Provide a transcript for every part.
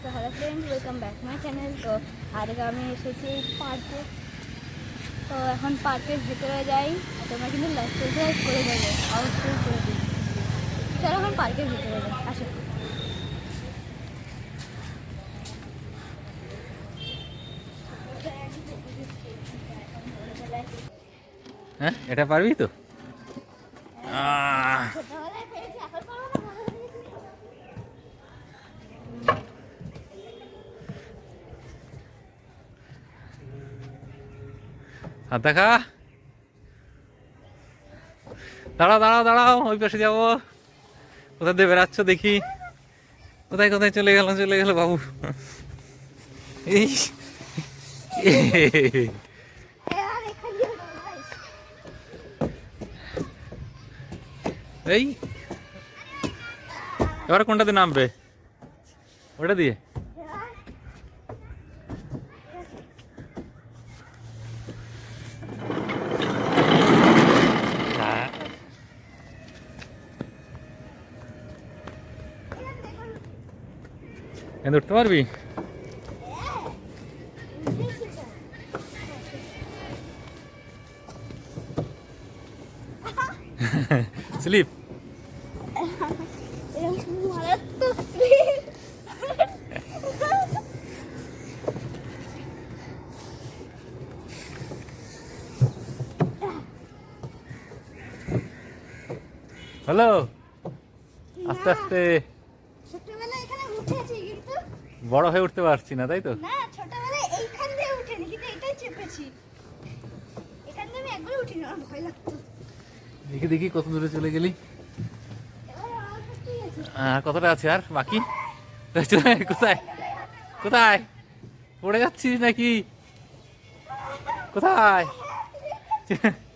তো hello friend welcome back my channel তো আজকে আমি এসেছি পার্কে তো এখন পার্কের ভেতরে যাই। তোমরা কিন্তু সাবস্ক্রাইব করে দেবে। অবশ্যই করে দিই চলো এখন পার্কের ভেতরে যাই। আসো। হ্যাঁ এটা পারবি তো আহ, ছোটবেলায় পেরেছি এখন পারব না বড় হয়ে গেছি। হাত দেখা। দাঁড়াও দাঁড়াও দাঁড়াও, ওই পাশে যাব। কোথা দিয়ে বেড়াচ্ছ দেখি। কোথায় কোথায় চলে গেল চলে গেল বাবু। এই, এবার কোনটাতে নামবে? ওটা দিয়ে এবার এখানে উঠতে পারবি উঠেছি তো। স্লিপ এরকম মারাত্মক স্লিপ হ্যালো আস্তে আস্তে ছোটবেলায় এখানে উঠেছি কিন্তু বড় হয়ে উঠতে পারছি না তাই তো? না ছোটবেলায় এইখান দিয়ে উঠেনি কিন্তু এটাই চেপেছি। এখান দিয়ে আমি একবার উঠিনি আমার ভয় লাগতো। দেখি দেখি কত দূরে চলে গেলি। আর কতটা আছে আর বাকি? কোথায়? কোথায়? পড়ে যাচ্ছিস নাকি? কোথায়?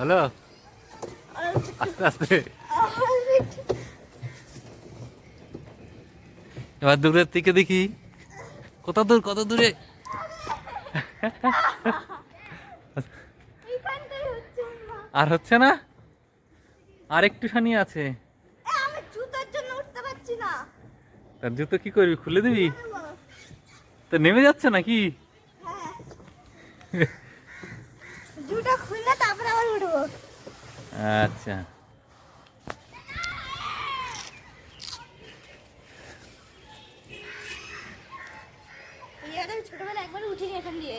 হ্যালো? আস্তে আস্তে। এবার দূরের থেকে দেখি। কত দূর কত দূরে? এইখানটাই হচ্ছে না আর হচ্ছে না? আর একটুখানি আছে। এ, আমি জুতোর জন্য উঠতে পারছি না তার জুতো কি করবি খুলে দিবি? তো নেমে যাচ্ছে নাকি হ্যাঁ খুললে তারপরে আবার উঠবো। আচ্ছা। এই জায়গাটা আমি ছোটবেলায় একবার উঠিনি এখান দিয়ে।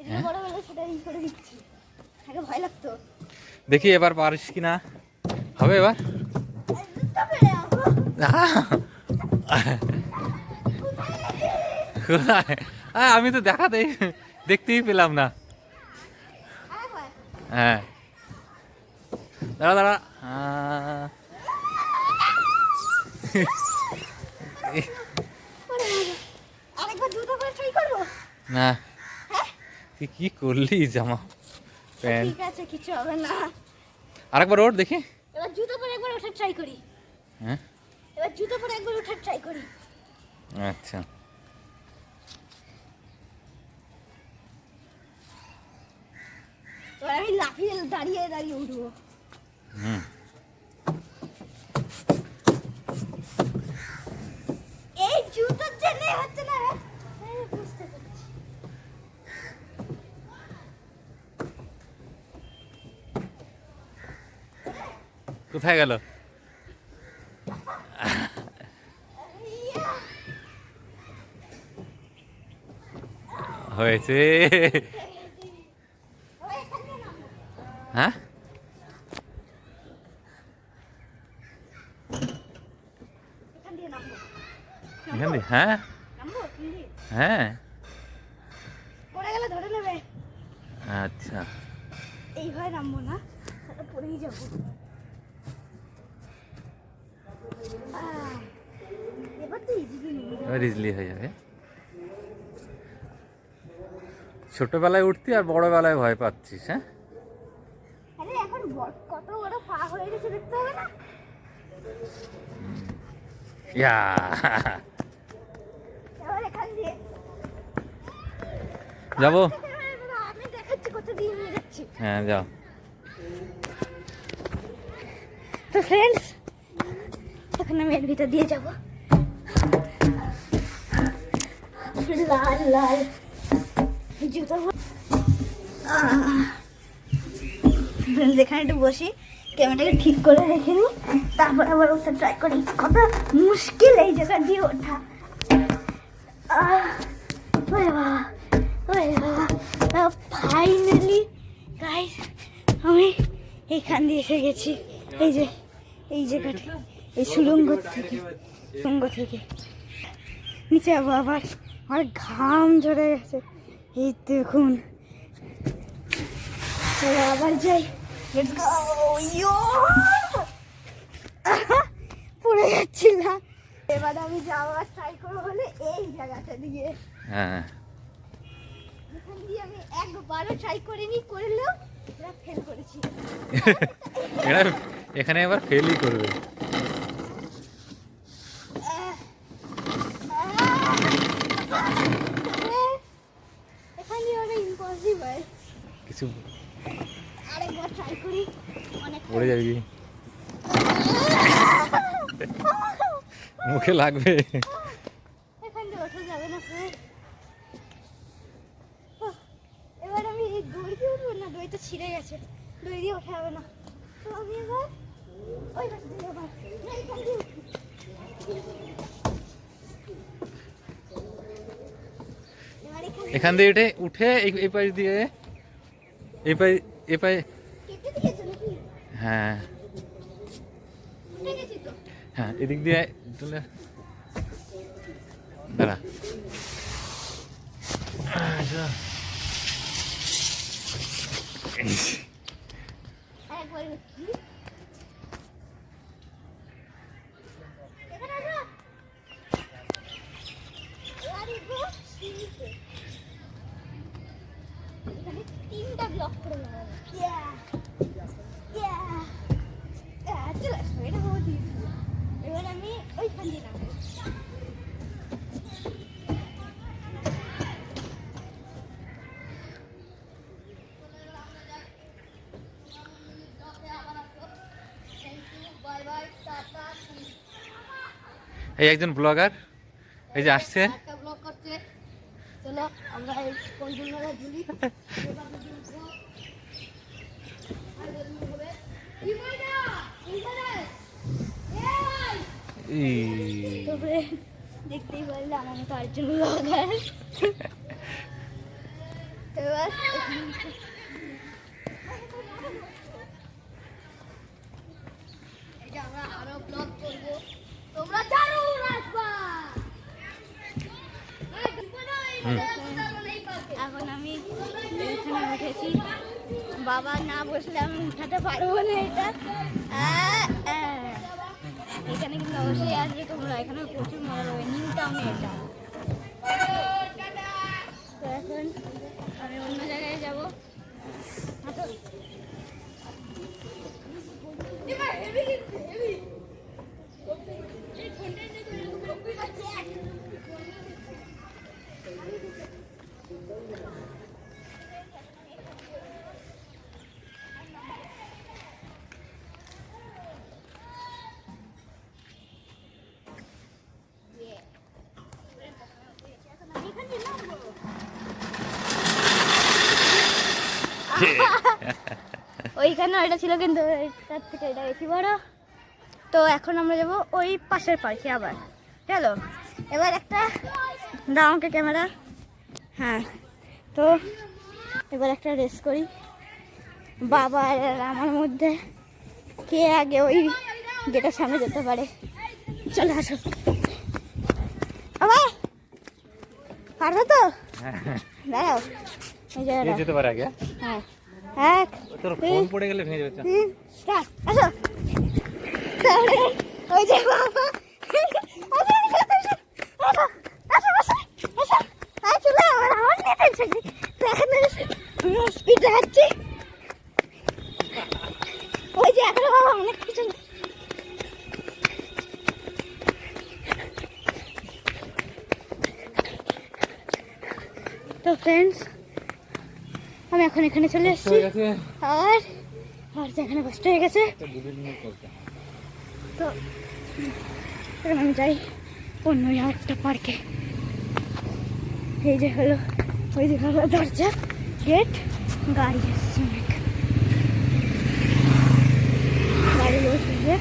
এই জন্য সেটা ই করে দিচ্ছি। আগে ভয় লাগতো। দেখি এবার পারিস কি না। হবে এবার আমি তো দেখাতেই দেখতেই পেলাম না। হ্যাঁ। দাঁড়া দাঁড়া। না। তুই কি করলি জামা প্যান্ট? ঠিক আছে কিছু হবে না আরেকবার ওর দেখি। এবার জুতো পরে একবার ওঠা ট্রাই করি হ্যাঁ। এবার জুতো পরে একবার ওঠা ট্রাই করি। আচ্ছা এবার আমি লাফিয়ে দাঁড়িয়ে উঠবো। হুম এই জুতোর জন্য হচ্ছে না বুঝতে পারছি। কোথায় গেল? হয়েছে। হ্যাঁ এখান দিয়ে নামবো এখান দিয়ে হ্যাঁ হ্যাঁ? পড়ে গেলে ধরে নেবে। আচ্ছা। এইভাবে নামবো না পড়েই যাব। ইজলি হয়ে যাবে। ছোটবেলায় উঠতি আর বড়বেলায় ভয় পাচ্ছিস হ্যাঁ? আরে এখন কত বড় পা হয়ে গেছে দেখতে হবে না। ইয়া এবার এখান দিয়ে যাব? হ্যাঁ যাও। তো ফ্রেন্ডস এখন আমি এর ভিতর দিয়ে যাব। লাল লাল জুতো। ফ্রেন্ডস এখানে একটু বসি ক্যামেরাটাকে ঠিক করে রেখে নিই তারপর আবার ওটা ট্রাই করি। কত মুশকিল এই জায়গা দিয়ে ওঠা। আহ, বাবা। ফাইনালি গাইস আমি এইখান দিয়ে এসে গেছি। এই যে, এই জায়গাটা, এই সুরঙ্গ থেকে সুরঙ্গ থেকে। নিচে যাব আবার আমার ঘাম ঝরে গেছে। এই দেখুন। আবার যাই। পড়ে যাচ্ছিলাম। এবার আমি যাওয়ার ট্রাই করব বলে এই জায়গাটা দিয়ে। হ্যাঁ। এখান দিয়ে আমি একবারও ট্রাই করিনি করলেও ফেল করেছি। এরা এখানে এবার ফেলই করবে। কিছু আরেকবার ট্রাই করি অনেক পড়ে যাবে। মুখে লাগবে এখান দিয়ে ওঠা যাবে না friend। আহ, এবার আমি এই দড়ি দিয়ে উঠবো না দড়িটা ছিঁড়ে গেছে দড়ি দিয়ে ওঠা যাবে না তো আমি এবার ওই পাশে দিয়ে যাব না, এইখান দিয়ে উঠি। এবার এখান দিয়ে উঠে উঠে এই পাশ দিয়ে, এই পাশ এই পাশ। হ্যাঁ। হ্যাঁ এদিক দিয়ে চলে দাঁড়া আচ্ছা। একবার উঠি এখানে আসো। এবার উঠবো সিঁড়িতে। এখানে তিনটা ব্লক এটা। এবার আমি এই একজন ব্লগার এই যে আসছে একটা ব্লক করছে আমরা এই কন্ট্রোল ঝুলি দেখতেই পারলে আমার মতো আরেকজন ব্লগার এবার আমরা আরও ব্লগ করব। তোমরা জানো এখন আমি এখানে উঠেছি বাবা না বসলে আমি উঠাতে পারব না এটা। এখানে কিন্তু অবশ্যই আসবে তোমরা এখানে প্রচুর মজা হবে নিউ টাউনে এটা। আমি অন্য জায়গায় যাব। এই ফোনটা নিয়ে তো এরকম এরকম করছে। ওইখানে ওইটা ছিল কিন্তু তার থেকে এটা বেশি বড়। তো এখন আমরা যাব ওই পাশের পার্কে আবার। চলো এবার একটা দাও আমাকে ক্যামেরা। হ্যাঁ তো এবার একটা রেস করি। বাবা আর আমার মধ্যে কে আগে ওই গেটের সামনে যেতে পারে। চলে আসো। আবার? পারবে তো? দাঁড়াও এই যে কে দাঁড়াও। যেতে পারে আগে। হ্যাঁ। এক তোর ফোন পড়ে গেলে ভেঙে যাবে। স্টার্ট আসো। ওই যে বাবা। ওই যে এখনও অনেক কিছু তো ফ্রেন্ডস আমি এখন এখন চলে এসেছি আর আর যেখানে কষ্ট হয়ে গেছে। তো এখন আমি যাই অন্য একটা পার্কে। এই যে হলো ওই যে হলো দরজা গেট গাড়ি এসছে অনেক। গাড়ি বসে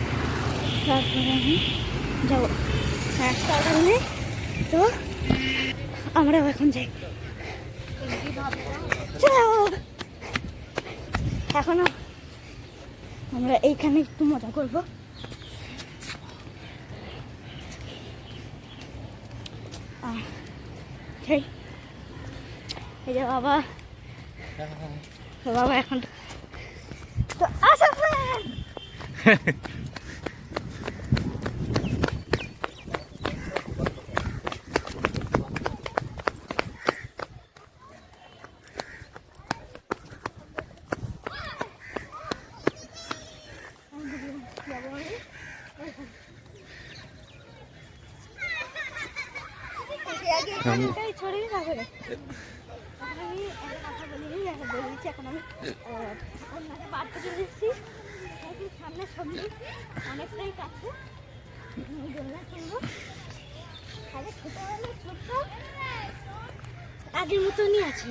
তারপরে আমি যাব। একটা কারণে তো আমরা এখন যাই। এখনও আমরা এইখানে একটু মজা করব। সেই এই যে বাবা। বাবা এখন তো আসো friend! আগে এখানটাই ছড়িয়ে তারপরে এখন আমি একটা কথা বলি বলে দিচ্ছি এখন আমি আহ, অন্যকে বাড়তে চলে এসেছি এখন সামনে সবজি আগের মতনই আছে।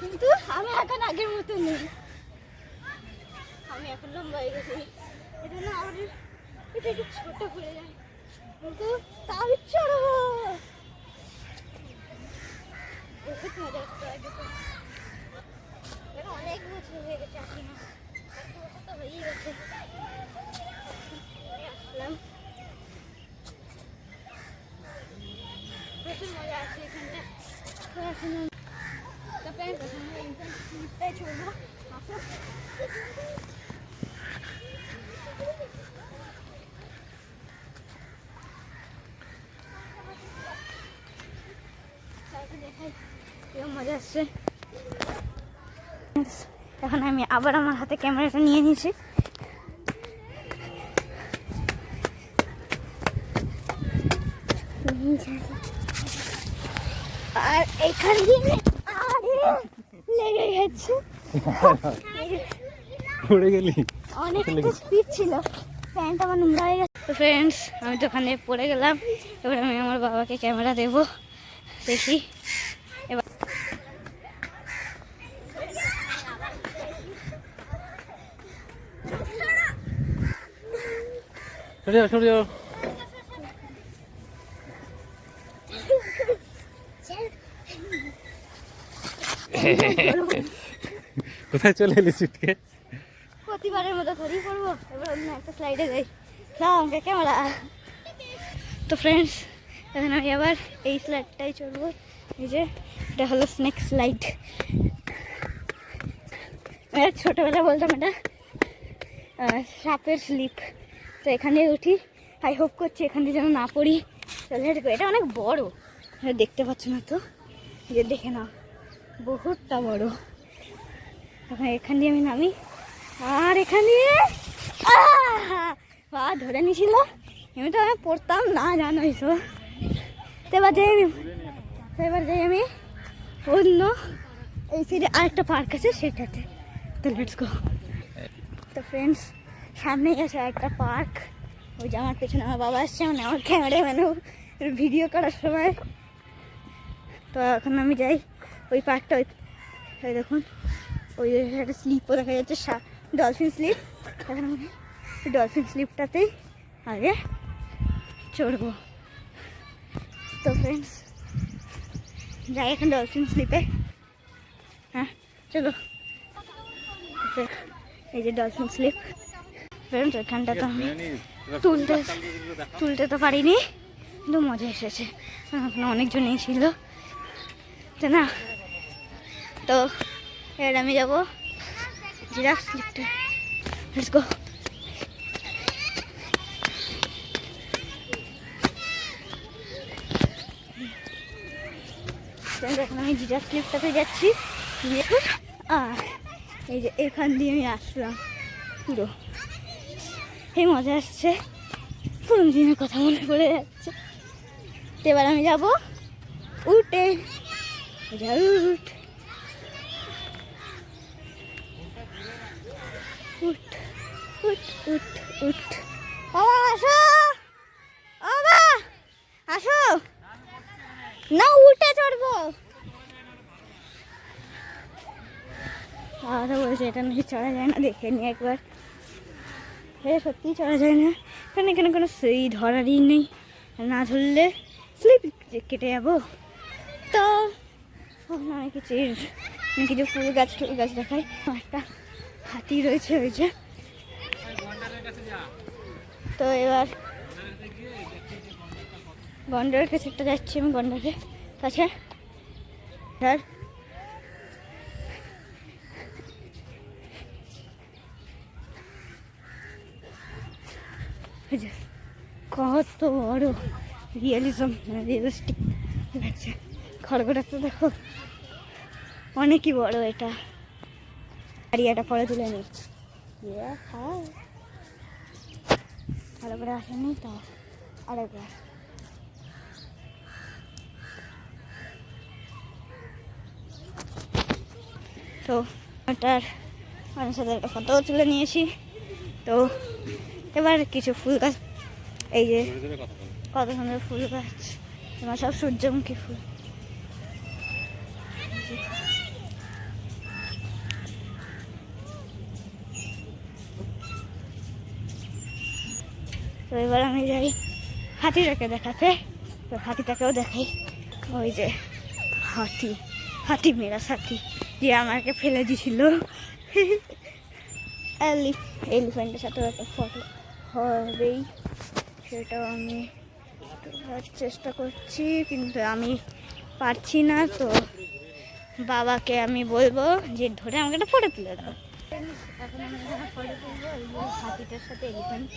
কিন্তু আমি এখন আগের মতো নেই আমি এখন লম্বা হয়ে গেছি। এই জন্য আমার এটা একটু ছোট হয়ে যায়। কিন্তু তাও চড়বো বহুত মজা হতো আগে তো এখন অনেক বছর হয়ে গেছে আসি না এক বছর তো হয়েই গেছে আসলাম প্রচুর মজা আছে এখানটা তো এখন আমি- তো friends, এখন আমরা এইখান থেকে চলবো দেখাই মজা আসছে। এখন আমি আবার আমার হাতে ক্যামেরাটা নিয়ে নিয়েছি। আর এখান দিয়ে আরে লেগে গেছে। পড়ে গেলি? অনেকটা স্পিড ছিল। প্যান্ট আমার নোংরা হয়ে গেছে। তো ফ্রেন্ডস আমি তো ওখানে পড়ে গেলাম। এবার আমি আমার বাবাকে ক্যামেরা দেবো। দেখি। সরে যাও সরে যাও কোথায় চলে এলি সিটকে প্রতিবারের মতো ধরেই পড়ব, এবার অন্য একটা স্লাইডে যাই। দাও আমাকে ক্যামেরা তো ফ্রেন্ডস এখন আমি আবার এই স্লাইডটাই চলবো। এই যে, এটা হলো স্নেক স্লাইড ছোটোবেলা বলতাম এটা। সাপের স্লিপ তো এখানে উঠি। আই হোপ করছি এখান যেন না পড়ি। তাহলে এটা- অনেক বড়। দেখতে পাচ্ছ না তো? যে দেখে নাও, বহুতটা বড়। এখন এখান দিয়ে আমি নামি। আর এখানে! পা ধরে নিছিল। আমি তো আমি পড়তাম না, জানোই তো। তো এবার যাই আমি। এবার যাই আমি অন্য এই সাইডে আরেকটা পার্ক আছে, সেটাতে। তো লেটস গো তো ফ্রেন্ডস সামনেই আছে একটা পার্ক। ওই যে আমার পেছনে আমার বাবা আসছে মানে আমার ক্যামেরা মানে ভিডিও করার সময়। তো এখন আমি যাই ওই পার্কটা ওই দেখুন, ওই একটা স্লিপও দেখা যাচ্ছে ডলফিন স্লিপ এখন আমি ডলফিন স্লিপটাতেই আগে চড়বো। তো ফ্রেন্ডস যাই এখন ডলফিন স্লিপে হ্যাঁ চলো। এই যে ডলফিন স্লিপ ফ্রেন্ডস ওইখানটা তো আমি তুলতে তুলতে তো পারিনি। কিন্তু মজা এসেছে। ওখানে অনেকজনই ছিল। তো না তো এবার আমি যাব জিরাফ স্লিপটা লেটস গো এখন আমি জিরাফ স্লিপটাতে যাচ্ছি। আর এই যে এখান দিয়ে আমি আসলাম পুরো। এই মজা আসছে। পুরো দিনের কথা মনে পড়ে যাচ্ছে। এবার আমি যাব উঠে উঠ উঠ উঠ উঠ উঠ বাবা, আসো! বাবা, আসো! না উল্টে চড়বো। আর বলছে, এটা নাকি চড়া যায় না, দেখে নি একবার। এটা সত্যিই চড়া যায় না। কারণ এখানে কোনো সেই ধরারই নেই। না ধরলে স্লিপ কেটে যাব। তো অনেক কিছু কিছু ফুল গাছ, টুল গাছ দেখায় একটা হাতি রয়েছে, ওই যে। তো এবার গন্ডারের কাছে একটা যাচ্ছি আমি গন্ডারের কাছে। ধর। কত বড় রিয়েলিজম রিয়েলিস্টিক লাগছে। খড়গটা তো দেখো, অনেকই বড় এটা। আর এটা পরে তুলে নিচ্ছি ভালো করে আসেনি তো, আরেকবার। তো, ওটার সাথে একটা ফটোও তুলে নিয়েছি। তো এবার কিছু ফুল গাছ এই যে কত সুন্দর ফুল গাছ তোমার সব সূর্যমুখী ফুল। তো এবার আমি যাই হাতিটাকে দেখাতে। তো হাতিটাকেও দেখাই। ওই যে হাতি হাতি মেরা সাথী যে আমাকে ফেলে দিছিল। এলিফ্যান্টের সাথে একটা ফটো হবেই। সেটাও আমি তোলার চেষ্টা করছি কিন্তু আমি পারছি না তো বাবাকে আমি বলব যে ধরে আমাকে একটা ফটো তুলে দাও। এখন আমি এখানে ফটো তুলবো হাতিটার সাথে এলিফ্যান্ট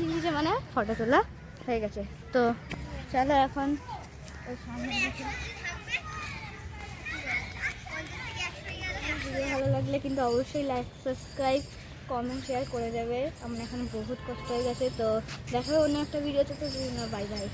দিয়েছে মানে? ফটো তোলা? হয়ে গেছে। তো চলো এখন সামনে ভিডিও ভালো লাগলে কিন্তু অবশ্যই লাইক সাবস্ক্রাইব কমেন্ট শেয়ার করে দেবে। আমার এখন বহুত কষ্ট হয়ে গেছে, তো দেখা অন্য একটা ভিডিওতে, তো বাই বাই